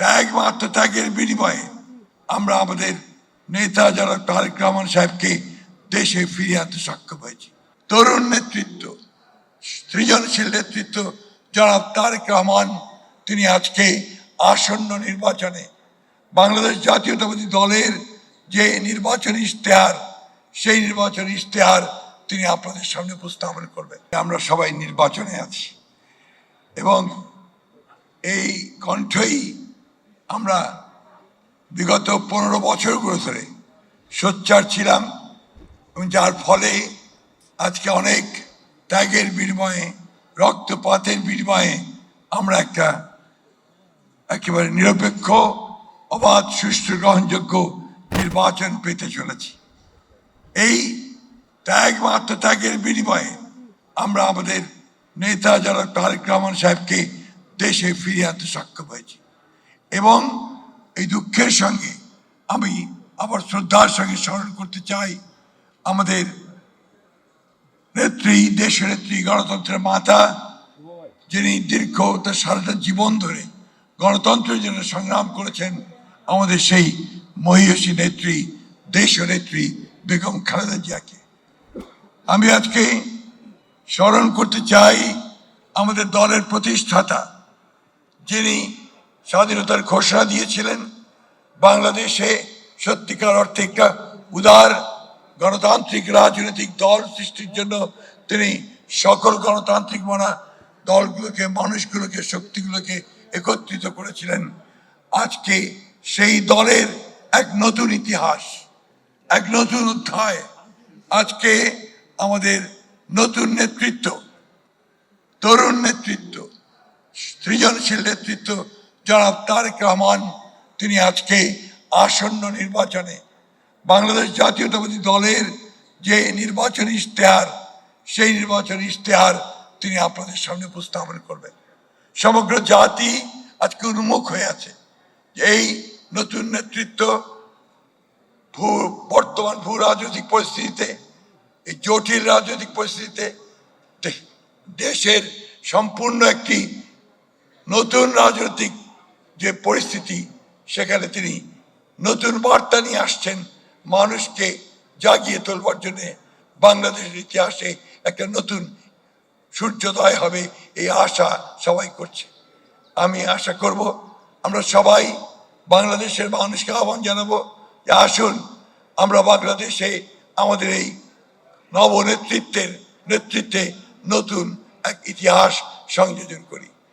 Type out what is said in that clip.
ত্যাগ বা আত্মত্যাগের বিনিময়ে আমরা আমাদের নেতা যারা তারেক রহমান সাহেবকে দেশে ফিরিয়ে আনতে সক্ষম হয়েছি। তরুণ নেতৃত্ব, সৃজনশীল নেতৃত্ব জনাব তারেক রহমান, তিনি আজকে আসন্ন নির্বাচনে বাংলাদেশ জাতীয়তাবাদী দলের যে নির্বাচনী ইশতেহার, সেই নির্বাচনী ইশতেহার তিনি আপনাদের সামনে উপস্থাপন করবেন। আমরা সবাই নির্বাচনে আছি এবং এই কণ্ঠই আমরা বিগত পনেরো বছরগুলো ধরে সোচ্চার ছিলাম এবং যার ফলে আজকে অনেক ত্যাগের বিনিময়ে, রক্তপাতের বিনিময়ে আমরা একটা একেবারে নিরপেক্ষ, অবাধ, সুষ্ঠু, গ্রহণযোগ্য নির্বাচন পেতে চলেছি। এই ত্যাগ বা আত্মত্যাগের বিনিময়ে আমরা আমাদের নেতা যারা তারেক রহমান সাহেবকে দেশে ফিরিয়ে আনতে সক্ষম হয়েছি। এবং এই দুঃখের সঙ্গে আমি আবার শ্রদ্ধার সঙ্গে স্মরণ করতে চাই আমাদের নেত্রী, দেশের নেত্রী, গণতন্ত্রের মাতা, যিনি দীর্ঘ তার সারাটা জীবন ধরে গণতন্ত্রের জন্য সংগ্রাম করেছেন, আমাদের সেই মহিষী নেত্রী দেশ নেত্রী বেগম খালেদা জিয়াকে। আমি আজকে স্মরণ করতে চাই আমাদের দলের প্রতিষ্ঠাতা, যিনি স্বাধীনতার ঘোষণা দিয়েছিলেন। বাংলাদেশে সত্যিকার অর্থে একটা উদার গণতান্ত্রিক রাজনৈতিক দল সৃষ্টির জন্য তিনি সকল গণতান্ত্রিক মনা দলগুলোকে, মানুষগুলোকে, শক্তিগুলোকে একত্রিত করেছিলেন। আজকে সেই দলের এক নতুন ইতিহাস, এক নতুন অধ্যায়, আজকে আমাদের নতুন নেতৃত্ব, তরুণ নেতৃত্ব, সৃজনশীল নেতৃত্ব জনাব তারেক রহমান, তিনি আজকে আসন্ন নির্বাচনে বাংলাদেশ জাতীয়তাবাদী দলের যে নির্বাচনী ইশতেহার, সেই নির্বাচনী ইশতেহার তিনি আপনাদের সামনে উপস্থাপন করবেন। সমগ্র জাতি আজকে উন্মুখ হয়ে আছে এই নতুন নেতৃত্ব ভূ, বর্তমান ভূ রাজনৈতিক পরিস্থিতিতে, এই জটিল রাজনৈতিক পরিস্থিতিতে দেশের সম্পূর্ণ একটি নতুন রাজনৈতিক যে পরিস্থিতি, সেখানে তিনি নতুন বার্তা নিয়ে আসছেন মানুষকে জাগিয়ে তোলবার জন্যে। বাংলাদেশের ইতিহাসে একটা নতুন সূর্যোদয় হবে এই আশা সবাই করছে। আমি আশা করব আমরা সবাই বাংলাদেশের মানুষকে আহ্বান জানাব যে আসুন, আমরা বাংলাদেশে আমাদের এই নবনেতৃত্বের নেতৃত্বে নতুন এক ইতিহাস সংযোজন করি।